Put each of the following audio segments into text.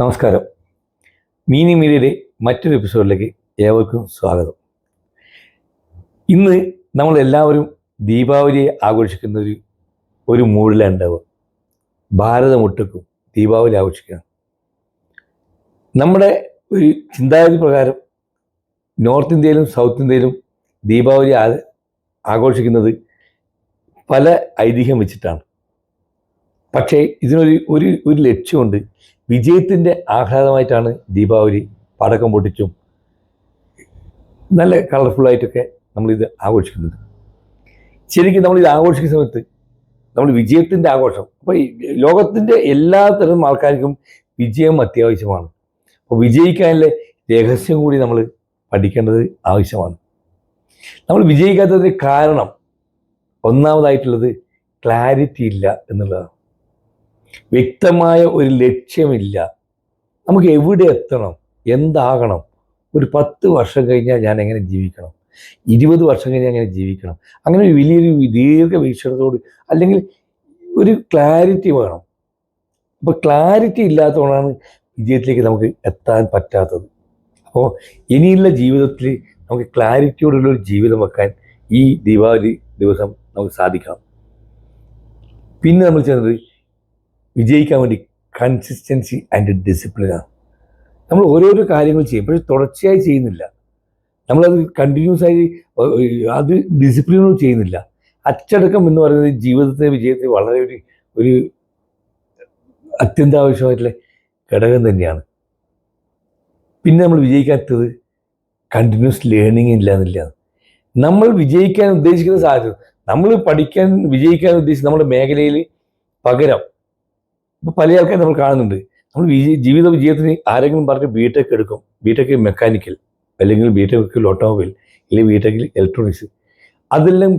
നമസ്കാരം. മീനി മീഡിയയുടെ മറ്റൊരു എപ്പിസോഡിലേക്ക് ഏവർക്കും സ്വാഗതം. ഇന്ന് നമ്മൾ എല്ലാവരും ദീപാവലിയെ ആഘോഷിക്കുന്ന ഒരു ഒരു മൂഡിലുണ്ടാവുക. ഭാരതമൊട്ടുക്കും ദീപാവലി ആഘോഷിക്കുകയാണ്. നമ്മുടെ ഒരു ചിന്താഗതി പ്രകാരം നോർത്ത് ഇന്ത്യയിലും സൗത്ത് ഇന്ത്യയിലും ദീപാവലി ആഘോഷിക്കുന്നത് പല ഐതിഹ്യം വെച്ചിട്ടാണ്. പക്ഷേ ഇതിനൊരു ഒരു ഒരു ലക്ഷ്യമുണ്ട്. വിജയത്തിന്റെ ആഹ്ലാദമായിട്ടാണ് ദീപാവലി പടക്കം പൊട്ടിച്ചും നല്ല കളർഫുള്ളായിട്ടൊക്കെ നമ്മളിത് ആഘോഷിക്കുന്നത്. ശരിക്കും നമ്മളിത് ആഘോഷിക്കുന്ന സമയത്ത് നമ്മൾ വിജയത്തിന്റെ ആഘോഷം. അപ്പോൾ ലോകത്തിന്റെ എല്ലാ തരം ആൾക്കാർക്കും വിജയം അത്യാവശ്യമാണ്. അപ്പോൾ വിജയിക്കാനുള്ള രഹസ്യം കൂടി നമ്മൾ പഠിക്കേണ്ടത് ആവശ്യമാണ്. നമ്മൾ വിജയിക്കാത്തതിന് കാരണം ഒന്നാമതായിട്ടുള്ളത് ക്ലാരിറ്റി ഇല്ല എന്നുള്ളതാണ്. വ്യക്തമായ ഒരു ലക്ഷ്യമില്ല. നമുക്ക് എവിടെ എത്തണം? എന്താകണം? ഒരു പത്ത് വർഷം കഴിഞ്ഞാൽ ഞാൻ എങ്ങനെ ജീവിക്കണം? ഇരുപത് വർഷം കഴിഞ്ഞാൽ എങ്ങനെ ജീവിക്കണം? അങ്ങനെ ഒരു വലിയൊരു ദീർഘവീക്ഷണത്തോട് അല്ലെങ്കിൽ ഒരു ക്ലാരിറ്റി വേണം. അപ്പോൾ ക്ലാരിറ്റി ഇല്ലാത്തതുകൊണ്ടാണ് വിജയത്തിലേക്ക് നമുക്ക് എത്താൻ പറ്റാത്തത്. അപ്പോൾ ഇനിയുള്ള ജീവിതത്തിൽ നമുക്ക് ക്ലാരിറ്റിയോടുള്ള ഒരു ജീവിതം വെക്കാൻ ഈ ദീപാവലി ദിവസം നമുക്ക് സാധിക്കണം. പിന്നെ നമ്മൾ ചെയ്യുന്നത് വിജയിക്കാൻ വേണ്ടി കൺസിസ്റ്റൻസി ആൻഡ് ഡിസിപ്ലിനാണ് നമ്മൾ ഓരോരോ കാര്യങ്ങൾ ചെയ്യും. പക്ഷേ തുടർച്ചയായി ചെയ്യുന്നില്ല. നമ്മളത് കണ്ടിന്യൂസ് ആയി അത് ഡിസിപ്ലിനോട് ചെയ്യുന്നില്ല. അച്ചടക്കം എന്ന് പറയുന്നത് ജീവിതത്തെ വിജയത്തെ വളരെ ഒരു ഒരു അത്യന്താവശ്യമായിട്ടുള്ള ഘടകം തന്നെയാണ്. പിന്നെ നമ്മൾ വിജയിക്കാത്തത് കണ്ടിന്യൂസ് ലേണിംഗ് ഇല്ല എന്നില്ല നമ്മൾ വിജയിക്കാൻ ഉദ്ദേശിക്കുന്ന സാഹചര്യം നമ്മൾ പഠിക്കാൻ വിജയിക്കാൻ ഉദ്ദേശിക്കുന്ന നമ്മുടെ മേഖലയിൽ പകരം ഇപ്പോൾ പല ആൾക്കാർ നമ്മൾ കാണുന്നുണ്ട്. നമ്മൾ ജീവിത വിജയത്തിന് ആരെങ്കിലും പറഞ്ഞ് ബിടെക് എടുക്കും. ബിടെക് മെക്കാനിക്കൽ അല്ലെങ്കിൽ ബിടെക് ഓട്ടോമൊബൈൽ അല്ലെങ്കിൽ ബിടെക് ഇലക്ട്രോണിക്സ് അതെല്ലാം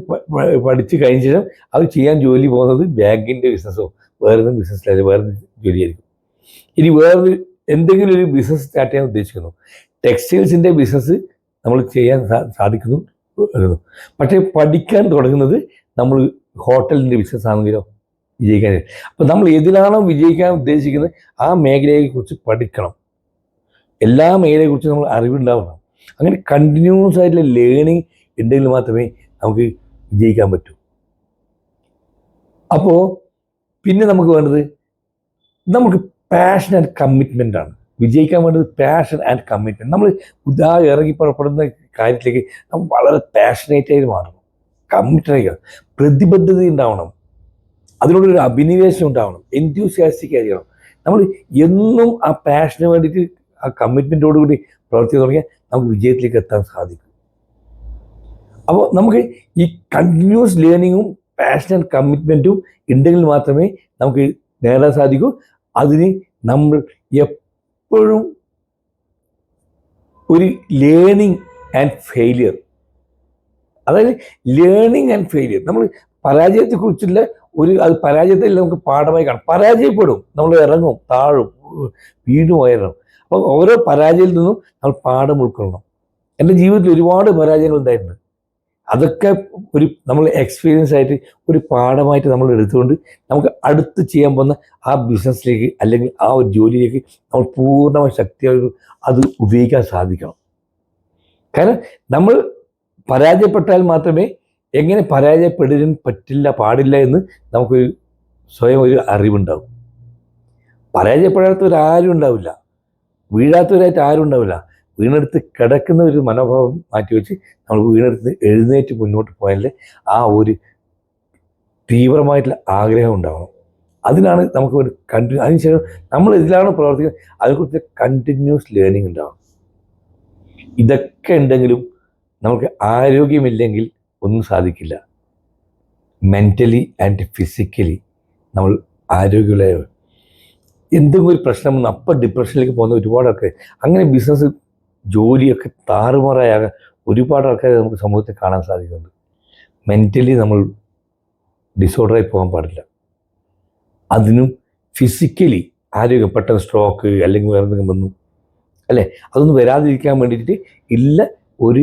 പഠിച്ച് കഴിഞ്ഞ ശേഷം അവർ ചെയ്യാൻ ജോലി പോകുന്നത് ബാങ്കിന്റെ ബിസിനസ്സോ വേറെ ബിസിനസ്സിലായാലും വേറെ ജോലിയായിരിക്കും. ഇനി വേറെ എന്തെങ്കിലും ഒരു ബിസിനസ് സ്റ്റാർട്ട് ചെയ്യാൻ ഉദ്ദേശിക്കുന്നു. ടെക്സ്റ്റൈൽസിന്റെ ബിസിനസ് നമ്മൾ ചെയ്യാൻ സാധിക്കുന്നു. പക്ഷേ പഠിക്കാൻ തുടങ്ങുന്നത് നമ്മൾ ഹോട്ടലിന്റെ ബിസിനസ് ആണെങ്കിലോ വിജയിക്കാൻ. അപ്പോൾ നമ്മൾ ഏതിലാണോ വിജയിക്കാൻ ഉദ്ദേശിക്കുന്നത് ആ മേഖലയെക്കുറിച്ച് പഠിക്കണം. എല്ലാ മേഖലയെക്കുറിച്ചും നമ്മൾ അറിവുണ്ടാവണം. അങ്ങനെ കണ്ടിന്യൂസ് ആയിട്ടുള്ള ലേണിംഗ് ഉണ്ടെങ്കിൽ മാത്രമേ നമുക്ക് വിജയിക്കാൻ പറ്റൂ. അപ്പോൾ പിന്നെ നമുക്ക് വേണ്ടത് നമുക്ക് പാഷൻ ആൻഡ് കമ്മിറ്റ്മെന്റ് ആണ്. വിജയിക്കാൻ വേണ്ടത് പാഷൻ ആൻഡ് കമ്മിറ്റ്മെന്റ് നമ്മൾ ഉദാ ഇറങ്ങി പുറപ്പെടുന്ന കാര്യത്തിലേക്ക് നമ്മൾ വളരെ പാഷനേറ്റ് ആയിട്ട് മാറണം. കമ്മിറ്റഡ് ആയിരിക്കണം പ്രതിബദ്ധത ഉണ്ടാവണം. അതിനോടൊരു അഭിനിവേശം ഉണ്ടാവണം. എൻത്യൂസിയാസ്റ്റിക് ആയിരിക്കണം. നമ്മൾ എന്നും ആ പാഷന് വേണ്ടിയിട്ട് ആ കമ്മിറ്റ്മെന്റോടുകൂടി പ്രവർത്തി തുടങ്ങിയാൽ നമുക്ക് വിജയത്തിലേക്ക് എത്താൻ സാധിക്കും. അപ്പോൾ നമുക്ക് ഈ കണ്ടിന്യൂസ് ലേണിങ്ങും പാഷൻ ആൻഡ് കമ്മിറ്റ്മെന്റും ഉണ്ടെങ്കിൽ മാത്രമേ നമുക്ക് നേടാൻ സാധിക്കൂ. അതിന് നമ്മൾ എപ്പോഴും ഒരു ലേണിംഗ് ആൻഡ് ഫെയിലിയർ അതായത് ലേണിംഗ് ആൻഡ് ഫെയിലിയർ നമ്മൾ പരാജയത്തെക്കുറിച്ചുള്ള ഒരു അത് പരാജയത്തിൽ നമുക്ക് പാഠമായി കാണും. പരാജയപ്പെടും. നമ്മൾ ഇറങ്ങും താഴും വീണ്ടും ഉയരണം അപ്പോൾ ഓരോ പരാജയത്തിൽ നിന്നും നമ്മൾ പാഠം ഉൾക്കൊള്ളണം. എന്റെ ജീവിതത്തിൽ ഒരുപാട് പരാജയങ്ങൾ ഉണ്ടായിട്ടുണ്ട്. അതൊക്കെ ഒരു നമ്മൾ എക്സ്പീരിയൻസ് ആയിട്ട് ഒരു പാഠമായിട്ട് നമ്മൾ എടുത്തുകൊണ്ട് നമുക്ക് അടുത്ത് ചെയ്യാൻ പോകുന്ന ആ ബിസിനസ്സിലേക്ക് അല്ലെങ്കിൽ ആ ഒരു ജോലിയിലേക്ക് നമ്മൾ പൂർണമായി ശക്തിയായി അത് ഉപയോഗിക്കാൻ സാധിക്കണം. കാരണം നമ്മൾ പരാജയപ്പെട്ടാൽ മാത്രമേ എങ്ങനെ പരാജയപ്പെടാൻ പറ്റില്ല പാടില്ല എന്ന് നമുക്ക് സ്വയം ഒരു അറിവുണ്ടാവും. പരാജയപ്പെടാത്തവരാരും ഉണ്ടാവില്ല. വീഴാത്തവരായിട്ട് ആരും ഉണ്ടാവില്ല. വീണെടുത്ത് കിടക്കുന്ന ഒരു മനോഭാവം മാറ്റിവെച്ച് നമ്മൾ വീണെടുത്ത് എഴുന്നേറ്റ് മുന്നോട്ട് പോയാലേ ആ ഒരു തീവ്രമായിട്ടുള്ള ആഗ്രഹം ഉണ്ടാവണം. അതിനാണ് നമുക്ക് ഒരു കണ്ടിന്യൂ അതിനുശേഷം നമ്മൾ ഇതിലാണ് പ്രവർത്തിക്കുന്നത്. അതിനെക്കുറിച്ച് കണ്ടിന്യൂസ് ലേണിംഗ് ഉണ്ടാവണം. ഇതൊക്കെ ഉണ്ടെങ്കിലും നമുക്ക് ആരോഗ്യമില്ലെങ്കിൽ ഒന്നും സാധിക്കില്ല. മെന്റലി ആൻഡ് ഫിസിക്കലി നമ്മൾ ആരോഗ്യമുള്ള എന്തെങ്കിലും ഒരു പ്രശ്നം വന്ന് അപ്പം ഡിപ്രഷനിലേക്ക് പോകുന്ന ഒരുപാട് ആൾക്കാർ അങ്ങനെ ബിസിനസ് ജോലിയൊക്കെ താറുമാറായാകാൻ ഒരുപാട് ആൾക്കാരെ നമുക്ക് സമൂഹത്തിൽ കാണാൻ സാധിക്കുന്നുണ്ട്. മെന്റലി നമ്മൾ ഡിസോർഡറായി പോകാൻ പാടില്ല. അതിനും ഫിസിക്കലി ആരോഗ്യം പെട്ടെന്ന് സ്ട്രോക്ക് അല്ലെങ്കിൽ വേറെ എന്തെങ്കിലും വന്നു അല്ലേ? അതൊന്നും വരാതിരിക്കാൻ വേണ്ടിയിട്ട് ഇല്ല ഒരു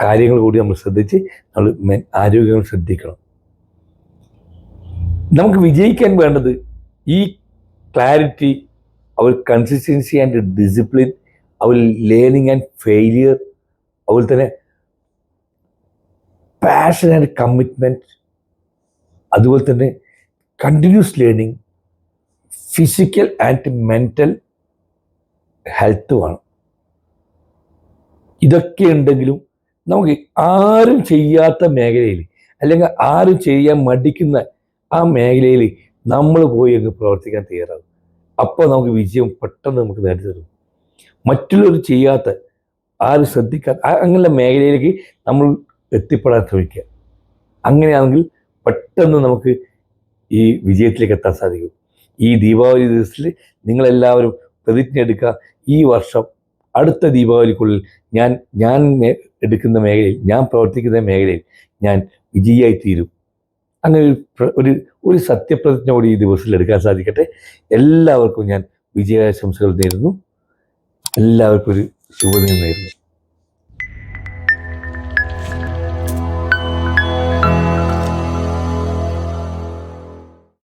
കാര്യങ്ങൾ കൂടി നമ്മൾ ശ്രദ്ധിച്ച് നമ്മൾ ആരോഗ്യം ശ്രദ്ധിക്കണം. നമുക്ക് വിജയിക്കാൻ വേണ്ടത് ഈ ക്ലാരിറ്റി അവർ കൺസിസ്റ്റൻസി ആൻഡ് ഡിസിപ്ലിൻ അവർ ലേണിംഗ് ആൻഡ് ഫെയിലിയർ അതുപോലെ തന്നെ പാഷൻ ആൻഡ് കമ്മിറ്റ്മെന്റ് അതുപോലെ തന്നെ continuous learning physical and mental ഹെൽത്തുമാണ് ഇതൊക്കെ ഉണ്ടെങ്കിലും നമുക്ക് ആരും ചെയ്യാത്ത മേഖലയിൽ അല്ലെങ്കിൽ ആരും ചെയ്യാൻ മടിക്കുന്ന ആ മേഖലയിൽ നമ്മൾ പോയി അങ്ങ് പ്രവർത്തിക്കാൻ തയ്യാറാകും. അപ്പോൾ നമുക്ക് വിജയം പെട്ടെന്ന് നമുക്ക് നേടി തരും. മറ്റുള്ളവർ ചെയ്യാത്ത ആരും ശ്രദ്ധിക്കാത്ത അങ്ങനെയുള്ള മേഖലയിലേക്ക് നമ്മൾ എത്തിപ്പെടാൻ ശ്രമിക്കുക. അങ്ങനെയാണെങ്കിൽ പെട്ടെന്ന് നമുക്ക് ഈ വിജയത്തിലേക്ക് എത്താൻ സാധിക്കും. ഈ ദീപാവലി ദിവസത്തിൽ നിങ്ങളെല്ലാവരും പ്രതിജ്ഞ എടുക്കുക ഈ വർഷം അടുത്ത ദീപാവലിക്കുള്ളിൽ ഞാൻ ഞാൻ എടുക്കുന്ന മേഖലയിൽ ഞാൻ പ്രവർത്തിക്കുന്ന മേഖലയിൽ ഞാൻ വിജയിയായി തീരും. അങ്ങനെ ഒരു ഒരു സത്യപ്രതിജ്ഞ കൂടി ഈ ദിവസത്തിൽ എടുക്കാൻ സാധിക്കട്ടെ. എല്ലാവർക്കും ഞാൻ വിജയാശംസകൾ നേരുന്നു. എല്ലാവർക്കും ഒരു ശുഭദിനം നേരുന്നു.